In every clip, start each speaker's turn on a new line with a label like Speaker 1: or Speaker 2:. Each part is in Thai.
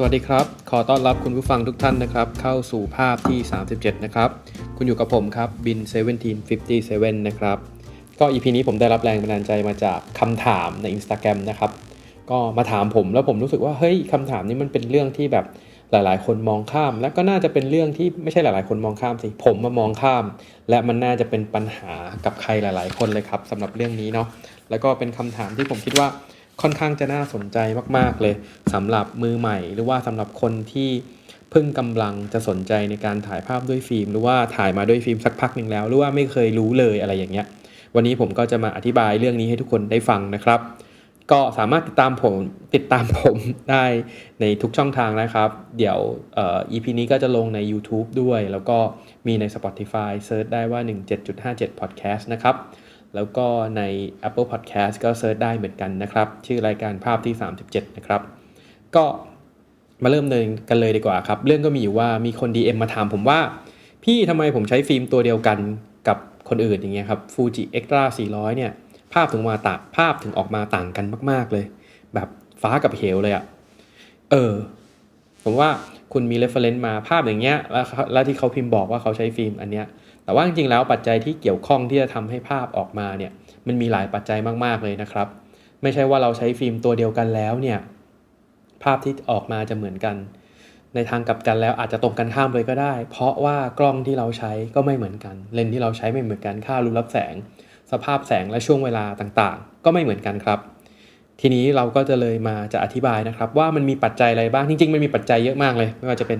Speaker 1: สวัสดีครับ ขอต้อนรับคุณผู้ฟังทุกท่านนะครับ เข้าสู่ภาพที่ 37 นะครับ คุณอยู่กับผมครับบิน 1757 นะครับ ก็ EP นี้ผมได้รับแรงบันดาลใจมาจากคำถามใน Instagram นะครับ ก็มาถามผมแล้วผมรู้สึกว่า เฮ้ยคำถามนี้มันเป็นเรื่องที่แบบหลายๆ คนมองข้าม และก็น่าจะเป็นเรื่องที่ไม่ใช่หลาย ๆ คนมองข้ามสิ ผมมามองข้าม และมันน่าจะเป็นปัญหากับใครหลาย ๆ คนเลยครับสำหรับเรื่องนี้เนาะ แล้วก็เป็นคำถามที่ผมคิดว่า ค่อนข้างจะน่าสนใจมาก ๆ เลยสำหรับมือใหม่ หรือว่าสำหรับคนที่เพิ่งกำลังจะสนใจในการถ่ายภาพด้วยฟิล์ม หรือว่าถ่ายมาด้วยฟิล์มสักพักหนึ่งแล้ว หรือว่าไม่เคยรู้เลยอะไรอย่างเงี้ย วันนี้ผมก็จะมาอธิบายเรื่องนี้ให้ทุกคนได้ฟังนะครับ ก็สามารถติดตามผมติดตามผมได้ในทุกช่องทางนะครับ เดี๋ยวเอ่อ EP นี้ก็จะลงใน YouTube ด้วย แล้วก็มีใน Spotify เซิร์ชได้ว่า 17.57 Podcast นะครับ แล้วก็ใน Apple Podcast ก็เซิร์ชได้เหมือนกันนะครับ ชื่อรายการภาพที่ 37 นะครับ ก็มาเริ่มเดินกันเลยดีกว่าครับ เรื่องก็มีอยู่ว่ามีคน DM มาถามผมว่า พี่ทำไมผมใช้ฟิล์มตัวเดียวกันกับคนอื่นอย่างเงี้ยครับ Fuji Extra 400 เนี่ย ภาพถึงมาต่างภาพถึงออกมาต่างกันมาก ๆเลย แบบฟ้ากับเหวเลยอะเออ ผมว่าคุณมี reference มาภาพอย่างเงี้ยแล้วแล้วที่เขาพิมพ์บอกว่าเขาใช้ฟิล์มอันเนี้ย แต่ว่าจริงๆแล้วปัจจัยที่เกี่ยวข้องที่จะทำให้ภาพออกมาเนี่ยมันมีหลายปัจจัยมากๆเลยนะครับ ไม่ใช่ว่าเราใช้ฟิล์มตัวเดียวกันแล้วเนี่ยภาพที่ออกมาจะเหมือนกัน ในทางกลับกันแล้วอาจจะตรงกันข้ามเลยก็ได้ เพราะว่ากล้องที่เราใช้ก็ไม่เหมือนกัน เลนส์ที่เราใช้ไม่เหมือนกันค่ารูรับแสง สภาพแสงและช่วงเวลาต่างๆ ก็ไม่เหมือนกันครับทีนี้เราก็จะเลยมาจะอธิบายนะครับ ว่ามันมีปัจจัยอะไรบ้างจริงๆมันมีปัจจัยเยอะมากเลย ไม่ว่าจะเป็น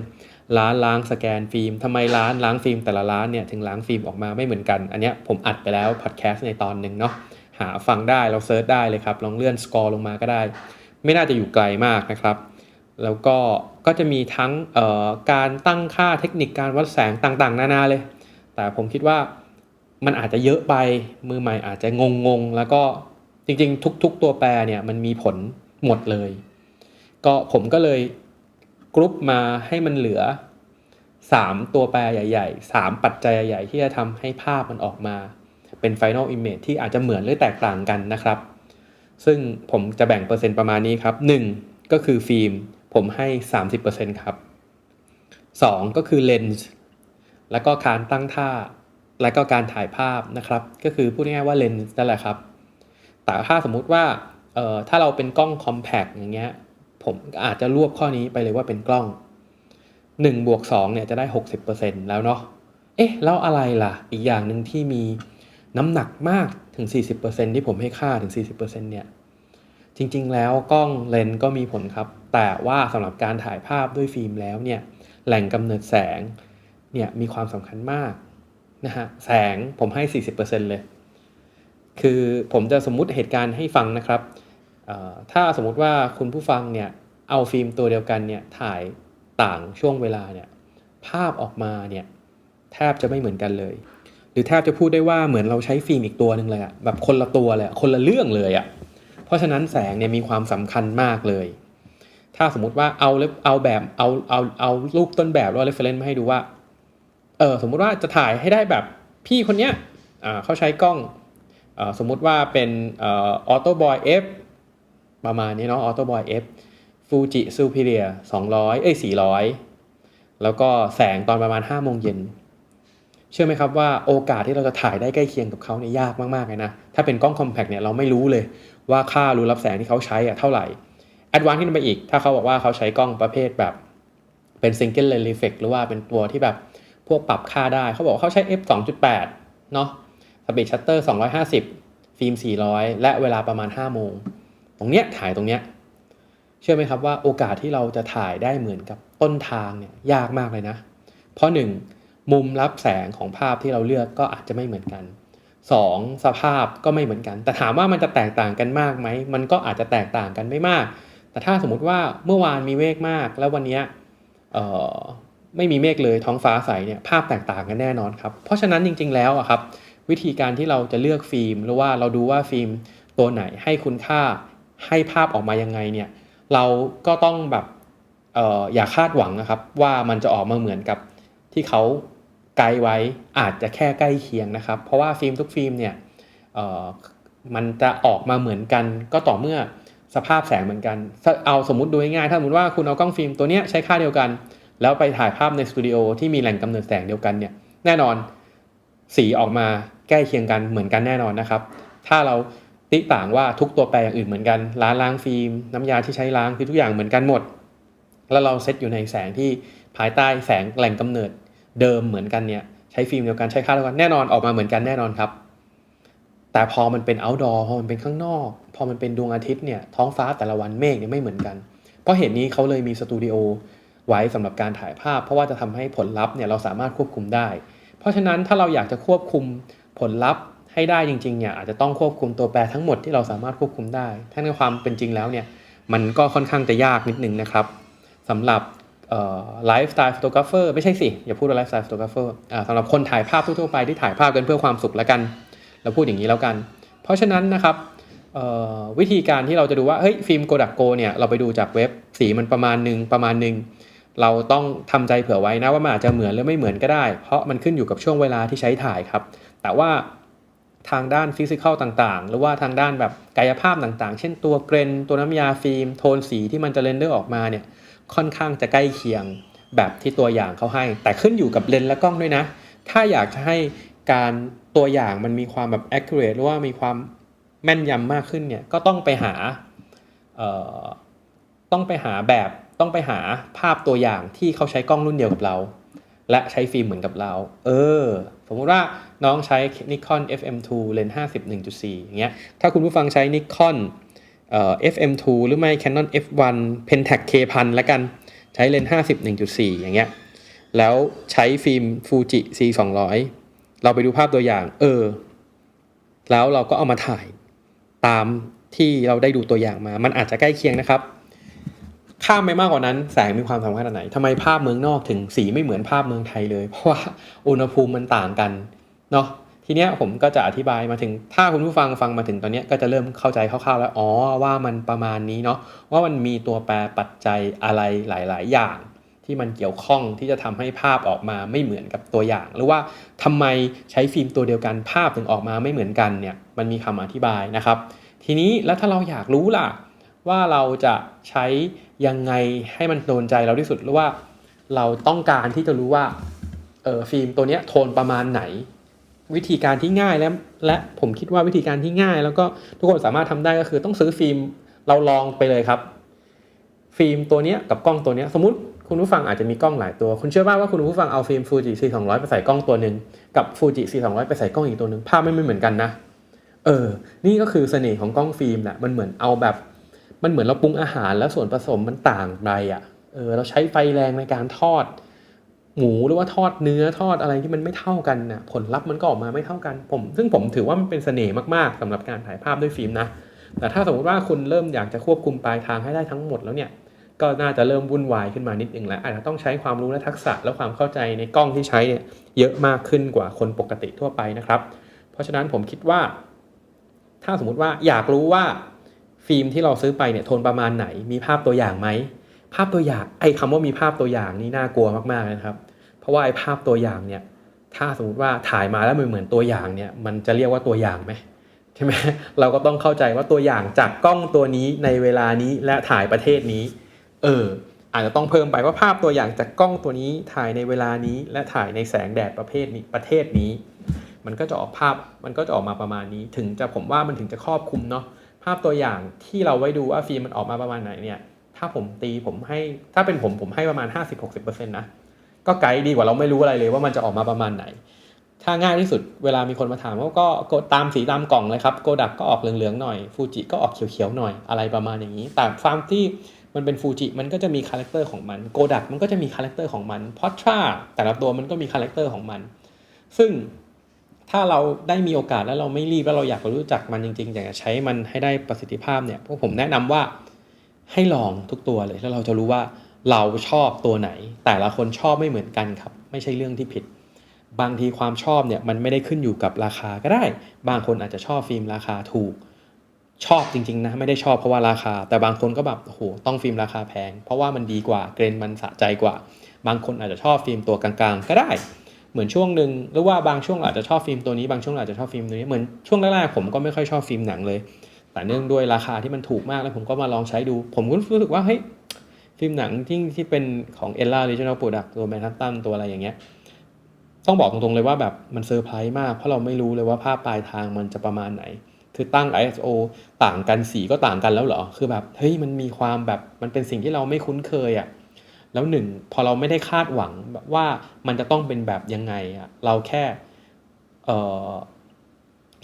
Speaker 1: ร้านล้างสแกนฟิล์มทำไมร้านล้างฟิล์มแต่ละร้านเนี่ยถึงล้างฟิล์มออกมาไม่เหมือนกัน อันเนี้ยผมอัดไปแล้วพอดแคสต์ในตอนหนึ่งเนาะหาฟังได้เราเซิร์ชได้เลยครับลองเลื่อนสกอร์ลงมาก็ได้ ไม่น่าจะอยู่ไกลมากนะครับ แล้วก็ก็จะมีทั้งการตั้งค่าเทคนิคการวัดแสงต่างๆ นานาเลย แต่ผมคิดว่ามันอาจจะเยอะไปมือใหม่อาจจะงงๆแล้วก็จริงๆ ทุก ๆ ตัวแปรเนี่ยมันมีผลหมดเลย ก็ผมก็เลย กรุ๊ปมาให้มันเหลือ 3 ตัวแปรใหญ่ ๆ 3 ปัจจัยใหญ่ๆที่จะทำให้ภาพมันออกมา เป็น Final Image ที่อาจจะเหมือนหรือแตกต่างกันนะครับ ซึ่งผมจะแบ่งเปอร์เซ็นต์ประมาณนี้ครับ 1 ก็คือฟิล์ม ผมให้ 30%ครับ 2 ก็คือเลนส์แล้วก็การตั้งท่า และก็การถ่ายภาพนะครับ ก็คือพูดง่ายๆว่าเลนส์นั่นแหละครับ แต่ถ้าสมมุติว่าเอ่อถ้าเราเป็นกล้องคอมแพกอย่างเงี้ย ผมอาจจะรวบข้อนี้ไปเลยว่าเป็นกล้อง1บวก2เนี่ยจะได้ 60%แล้วเนาะ เอ๊ะ แล้วอะไรล่ะ อีกอย่างหนึ่งที่มีน้ำหนักมากถึง 40%ที่ผมให้ค่าถึง 40%เนี่ย จริงๆ แล้วกล้องเลนส์ก็มีผลครับ แต่ว่าสำหรับการถ่ายภาพด้วยฟิล์มแล้วเนี่ย แหล่งกำเนิดแสงเนี่ยมีความสำคัญมากนะฮะ แสงผมให้ 40%เลย คือผมจะสมมุติเหตุการณ์ให้ฟังนะครับ ถ้าสมมติว่าคุณผู้ฟังเนี่ยเอาฟิล์มตัวเดียวกันเนี่ยถ่ายต่างช่วงเวลาเนี่ยภาพออกมาเนี่ยแทบจะไม่เหมือนกันเลย หรือแทบจะพูดได้ว่าเหมือนเราใช้ฟิล์มอีกตัวหนึ่งเลยอะแบบคนละตัวเลยคนละเรื่องเลยอะเพราะฉะนั้นแสงเนี่ยมีความสำคัญมากเลย ถ้าสมมติว่าเอาเอาแบบเอาเอาเอารูปต้นแบบหรือเรฟเฟรนซ์มาให้ดูว่าเออสมมุติว่าจะถ่ายให้ได้แบบพี่คนเนี้ยอ่าเขาใช้กล้องอสมมุติว่าเป็นออโต้บอยเอฟ ประมาณนี้เนาะออโต้บอยเอฟฟูจิซูเปเรีย200เอ้ย400แล้วก็แสงตอนประมาณ5โมงเย็นเชื่อไหมครับว่าโอกาสที่เราจะถ่ายได้ใกล้เคียงกับเขาเนี่ยยากมากๆเลยนะ ถ้าเป็นกล้องคอมแพกเนี่ยเราไม่รู้เลยว่าค่ารูรับแสงที่เขาใช้อะเท่าไหร่แอดวานซ์ขึ้นไปอีก ถ้าเขาบอกว่าเขาใช้กล้องประเภทแบบ เป็นซิงเกิลเลนส์รีเฟกหรือว่าเป็นตัวที่แบบพวกปรับค่าได้ เขาบอกเขาใช้ f 2.8 เนาะสปีดชัตเตอร์250 ฟิล์ม 400 และเวลาประมาณ 5 โมง ตรงเนี้ยถ่ายตรงเนี้ยเชื่อไหมครับว่าโอกาสที่เราจะถ่ายได้เหมือนกับต้นทางเนี่ยยากมากเลยนะ เพราะ 1. มุมรับแสงของภาพที่เราเลือกก็อาจจะไม่เหมือนกัน 2. สภาพก็ไม่เหมือนกัน แต่ถามว่ามันจะแตกต่างกันมากไหม มันก็อาจจะแตกต่างกันไม่มาก แต่ถ้าสมมติว่าเมื่อวานมีเมฆมาก แล้ววันนี้ไม่มีเมฆเลยท้องฟ้าใสเนี่ยภาพแตกต่างกันแน่นอนครับ เพราะฉะนั้นจริง ๆ แล้วอะครับวิธีการที่เราจะเลือกฟิล์มหรือว่าเราดูว่าฟิล์มตัวไหนให้คุณค่า ให้ภาพออกมายังไงเนี่ยเราก็ต้องแบบอออย่าคาดหวังนะครับ ว่ามันจะออกมาเหมือนกับที่เขาไกด์ไว้อาจจะแค่ใกล้เคียงนะครับ เพราะว่าฟิล์มทุกฟิล์มเนี่ยมันจะออกมาเหมือนกัน ก็ต่อเมื่อสภาพแสงเหมือนกัน เอาสมมติดูง่ายๆถ้าสมมติว่าคุณเอากล้องฟิล์มตัวเนี้ยใช้ค่าเดียวกัน แล้วไปถ่ายภาพในสตูดิโอที่มีแหล่งกำเนิดแสงเดียวกันเนี่ยแน่นอนสีออกมาใกล้เคียงกันเหมือนกันแน่นอนนะครับ ถ้าเรา ติต่างว่าทุกตัวแปรอย่างอื่นเหมือนกันล้างล้างฟิล์มน้ำยาที่ใช้ล้างคือทุกอย่างเหมือนกันหมด แล้วเราเซตอยู่ในแสงที่ภายใต้แสงแหล่งกำเนิดเดิมเหมือนกันเนี่ยใช้ฟิล์มเดียวกันใช้ค่าเดียวกันแน่นอนออกมาเหมือนกันแน่นอนครับ แต่พอมันเป็น outdoor พอมันเป็นข้างนอก พอมันเป็นดวงอาทิตย์เนี่ยท้องฟ้าแต่ละวันเมฆเนี่ยไม่เหมือนกัน เพราะเหตุนี้เขาเลยมีสตูดิโอไว้สำหรับการถ่ายภาพ เพราะว่าจะทำให้ผลลัพธ์เนี่ยเราสามารถควบคุมได้ เพราะฉะนั้นถ้าเราอยากจะควบคุมผลลัพธ์ ให้ได้จริงๆเนี่ยอาจจะต้องควบคุมตัวแปรทั้งหมดที่เราสามารถควบคุมได้ถ้าในความเป็นจริงแล้วเนี่ยมันก็ค่อนข้างจะยากนิดนึงนะครับสำหรับไลฟ์สไตล์ฟโตกราฟเฟอร์ไม่ใช่สิ อย่าพูดว่าไลฟ์สไตล์ฟโตกราฟเฟอร์สำหรับคนถ่ายภาพทั่วๆไปที่ถ่ายภาพกันเพื่อความสุขแล้วกัน เราพูดอย่างนี้แล้วกัน เพราะฉะนั้นนะครับวิธีการที่เราจะดูว่าเฮ้ยฟิล์มโกดักโกเนี่ยเราไปดูจากเว็บสีมันประมาณหนึ่งประมาณหนึ่งเราต้องทำใจเผื่อไว้นะว่ามันอาจจะเหมือนหรือไม่เหมือนก็ได้ เพราะมันขึ้นอยู่กับช่วงเวลาที่ใช้ถ่ายครับ แต่ว่า ทางด้านฟิสิกอลต่างๆ หรือว่าทางด้านแบบกายภาพต่างๆ เช่นตัวเกรนตัวน้ำยาฟิล์มโทนสีที่มันจะเรนเดอร์ออกมาเนี่ยค่อนข้างจะใกล้เคียงแบบที่ตัวอย่างเขาให้ แต่ขึ้นอยู่กับเลนส์และกล้องด้วยนะ ถ้าอยากจะให้การตัวอย่างมันมีความแบบ accurate หรือว่ามีความแม่นยำมากขึ้นเนี่ยก็ต้องไปหาต้องไปหาแบบต้องไปหาภาพตัวอย่างที่เขาใช้กล้องรุ่นเดียวกับเรา และใช้ฟิล์มเหมือนกับเรา เออ สมมติว่า น้องใช้ Nikon FM2 เลนส์50 1.4 อย่างเงี้ย ถ้าคุณผู้ฟังใช้ Nikon เอ่อ FM2 หรือไม่ Canon F1 Pentax K1000 แล้วกัน ใช้เลนส์50 1.4 อย่างเงี้ย แล้วใช้ฟิล์ม Fuji C200 เราไปดูภาพตัวอย่าง เออ แล้วเราก็เอามาถ่ายตามที่เราได้ดูตัวอย่างมา มันอาจจะใกล้เคียงนะครับ ข้ามไปมากกว่านั้น แสงมีความสำคัญขนาดไหนทำไมภาพเมืองนอกถึงสีไม่เหมือนภาพเมืองไทยเลย เพราะว่าอุณหภูมิมันต่างกัน เนาะทีเนี้ยผมก็จะอธิบายมาถึงถ้าคุณผู้ฟังฟังมาถึงตอนนี้ก็จะเริ่มเข้าใจคร่าวๆแล้วอ๋อว่ามันประมาณนี้เนาะว่ามันมีตัวแปรปัจจัยอะไรหลาย ๆ อย่าง ที่มันเกี่ยวข้องที่จะทำให้ภาพออกมาไม่เหมือนกับตัวอย่าง หรือว่าทำไมใช้ฟิล์มตัวเดียวกันภาพถึงออกมาไม่เหมือนกันเนี่ยมันมีคำอธิบายนะครับ ทีนี้แล้วถ้าเราอยากรู้ล่ะ ว่าเราจะใช้ยังไงให้มันโดนใจเราที่สุดหรือว่า เราต้องการที่จะรู้ว่าเออฟิล์มตัวเนี้ยโทนประมาณไหน วิธีการที่ง่ายและและผมคิดว่าวิธีการที่ง่าย แล้วก็ทุกคนสามารถทำได้ก็คือต้องซื้อฟิล์มเราลองไปเลยครับ ฟิล์มตัวนี้กับกล้องตัวนี้สมมติคุณผู้ฟังอาจจะมีกล้องหลายตัว คุณเชื่อป่าว่าคุณผู้ฟังเอาฟิล์มฟูจิ C200 ไปใส่กล้องตัวหนึ่งกับฟูจิ C200 ไปใส่กล้องอีกตัวหนึ่งภาพไม่เหมือนกันนะเออ นี่ก็คือเสน่ห์ของกล้องฟิล์มแหละมันเหมือนเอาแบบ มันเหมือนเราปรุงอาหารแล้วส่วนผสมมันต่างไปอะเออเราใช้ไฟแรงในการทอด หมูหรือว่าทอดเนื้อทอดอะไรที่มันไม่เท่ากันน่ะผลลัพธ์มันก็ออกมาไม่เท่ากันผม ซึ่งผมถือว่ามันเป็นเสน่ห์มากๆสำหรับการถ่ายภาพด้วยฟิล์มนะแต่ถ้าสมมติว่าคุณเริ่มอยากจะควบคุมปลายทางให้ได้ทั้งหมดแล้วเนี่ยก็น่าจะเริ่มวุ่นวายขึ้นมานิดนึงแล้วอาจจะต้องใช้ความรู้และทักษะและความเข้าใจในกล้องที่ใช้เนี่ยเยอะมากขึ้นกว่าคนปกติทั่วไปนะครับ เพราะฉะนั้นผมคิดว่า ถ้าสมมติว่าอยากรู้ว่าฟิล์มที่เราซื้อไปเนี่ยโทนประมาณไหนมีภาพตัวอย่างไหม ภาพตัวอย่างไอ้คำว่ามีภาพตัวอย่างนี่น่ากลัวมากๆนะครับ เพราะว่าไอ้ภาพตัวอย่างเนี่ยถ้าสมมติว่าถ่ายมาแล้วมันเหมือนตัวอย่างเนี่ยมันจะเรียกว่าตัวอย่างไหมใช่ไหมเราก็ต้องเข้าใจว่าตัวอย่างจากกล้องตัวนี้ในเวลานี้และถ่ายประเทศนี้ เอออาจจะต้องเพิ่มไปว่าภาพตัวอย่างจากกล้องตัวนี้ถ่ายในเวลานี้ และถ่ายในแสงแดดประเภทนี้ประเทศนี้ มันก็จะออกภาพมันก็จะออกมาประมาณนี้ ถึงจะผมว่ามันถึงจะครอบคลุมเนาะภาพตัวอย่างที่เราไว้ดูว่าฟิล์มมันออกมาประมาณไหนเนี่ย ถ้าผมตีผมให้ ถ้าเป็นผมผมให้ประมาณ 50-60%นะ ก็ไกด์ดีกว่าเราไม่รู้อะไรเลยว่ามันจะออกมาประมาณไหน ถ้าง่ายที่สุดเวลามีคนมาถามว่าก็กดตามสีตามกล่องเลยครับโกดักก็ออกเหลืองๆหน่อยฟูจิก็ออกเขียวๆหน่อยอะไรประมาณอย่างนี้ แต่ฟาร์มที่มันเป็นฟูจิมันก็จะมีคาแรคเตอร์ของมันโกดักมันก็จะมีคาแรคเตอร์ของมันพอตราแต่ละตัวมันก็มีคาแรคเตอร์ของมัน ซึ่งถ้าเราได้มีโอกาสแล้วเราไม่รีบแล้วเราอยากรู้จักมันจริงๆ อยากจะใช้มันให้ได้ประสิทธิภาพเนี่ยพวกผมแนะนำว่า ให้ลองทุกตัวเลย แล้วเราจะรู้ว่าเราชอบตัวไหน แต่ละคนชอบไม่เหมือนกันครับ ไม่ใช่เรื่องที่ผิด บางทีความชอบเนี่ยมันไม่ได้ขึ้นอยู่กับราคาก็ได้ บางคนอาจจะชอบฟิล์มราคาถูก ชอบจริงๆนะไม่ได้ชอบเพราะว่าราคา แต่บางคนก็แบบโอ้โหต้องฟิล์มราคาแพง เพราะว่ามันดีกว่าเกรนมันสะใจกว่า บางคนอาจจะชอบฟิล์มตัวกลางๆ ก็ได้เหมือนช่วงหนึ่งหรือว่าบางช่วงอาจจะชอบฟิล์มตัวนี้บางช่วงอาจจะชอบฟิล์มตัวนี้เหมือนช่วงแรกๆผมก็ไม่ค่อยชอบฟิล์มหนังเลย แต่เนื่องด้วยราคาที่มันถูกมากแล้วผมก็มาลองใช้ดู ผมก็รู้สึกว่าเฮ้ยฟิล์มหนังที่ที่เป็นของ Ella Regional Product ตัว Manhattan ตัวอะไรอย่างเงี้ยต้องบอกตรงๆเลยว่าแบบมันเซอร์ไพรส์มาก เพราะเราไม่รู้เลยว่าภาพปลายทางมันจะประมาณไหน คือตั้ง ISO ต่างกันสีก็ต่างกันแล้วเหรอ คือแบบเฮ้ยมันมีความแบบมันเป็นสิ่งที่เราไม่คุ้นเคยอะ่ะแล้วหนึ่งพอเราไม่ได้คาดหวังแบบว่ามันจะต้องเป็นแบบยังไงอะ่ะเราแค่เออ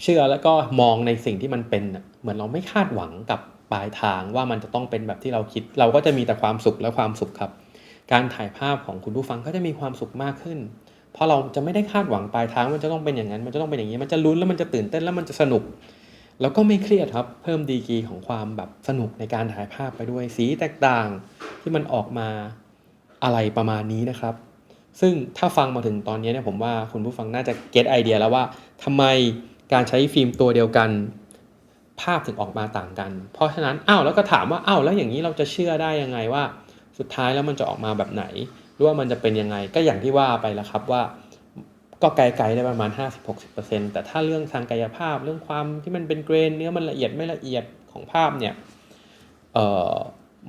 Speaker 1: เชื่อแล้วก็มองในสิ่งที่มันเป็นเหมือนเราไม่คาดหวังกับปลายทางว่ามันจะต้องเป็นแบบที่เราคิด เราก็จะมีแต่ความสุขและความสุขครับ การถ่ายภาพของคุณผู้ฟังก็จะมีความสุขมากขึ้น เพราะเราจะไม่ได้คาดหวังปลายทางมันจะต้องเป็นอย่างนั้น มันจะต้องเป็นอย่างนี้ มันจะลุ้นแล้วมันจะตื่นเต้นแล้วมันจะสนุก แล้วก็ไม่เครียดครับ เพิ่มดีกีของความแบบสนุกในการถ่ายภาพไปด้วย สีแตกต่างที่มันออกมาอะไรประมาณนี้นะครับ ซึ่งถ้าฟังมาถึงตอนนี้เนี่ยผมว่าคุณผู้ฟังน่าจะเก็ตไอเดียแล้วว่าทำไม การใช้ฟิล์มตัวเดียวกัน ภาพถึงออกมาต่างกัน เพราะฉะนั้นอ้าวแล้วก็ถามว่าอ้าวแล้วอย่างนี้เราจะเชื่อได้ยังไงว่า สุดท้ายแล้วมันจะออกมาแบบไหน หรือว่ามันจะเป็นยังไงก็อย่างที่ว่าไปแล้วครับว่าก็ไกลๆได้ประมาณ 50-60%แต่ถ้าเรื่องทางกายภาพเรื่องความที่มันเป็นเกรนเนื้อมันละเอียดไม่ละเอียดของภาพเนี่ยเอ่อ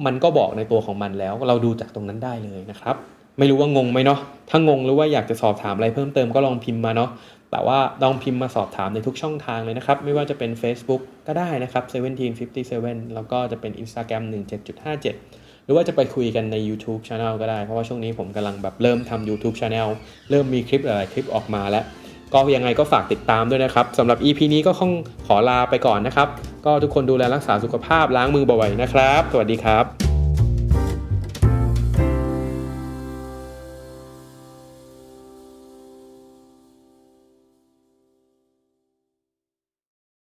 Speaker 1: มันก็บอกในตัวของมันแล้วเราดูจากตรงนั้นได้เลยนะครับ ไม่รู้ว่างงไหมเนาะถ้างงหรือว่าอยากจะสอบถามอะไรเพิ่มเติมก็ลองพิมพ์มาเนาะ แต่ว่าลองพิมพ์มาสอบถามในทุกช่องทางเลยนะครับ ไม่ว่าจะเป็น Facebook ก็ได้นะครับ 1757 แล้วก็จะเป็น Instagram 17.57 หรือว่าจะไปคุยกันใน YouTube Channel ก็ได้ เพราะว่าช่วงนี้ผมกำลังแบบเริ่มทำ YouTube Channel เริ่มมีคลิปหลายๆคลิปออกมาแล้ว ก็ยังไงก็ฝากติดตามด้วยนะครับสำหรับ EP นี้ก็คงขอลาไปก่อนนะครับ ก็ทุกคนดูแลรักษาสุขภาพล้างมือบ่อยๆนะครับ สวัสดีครับ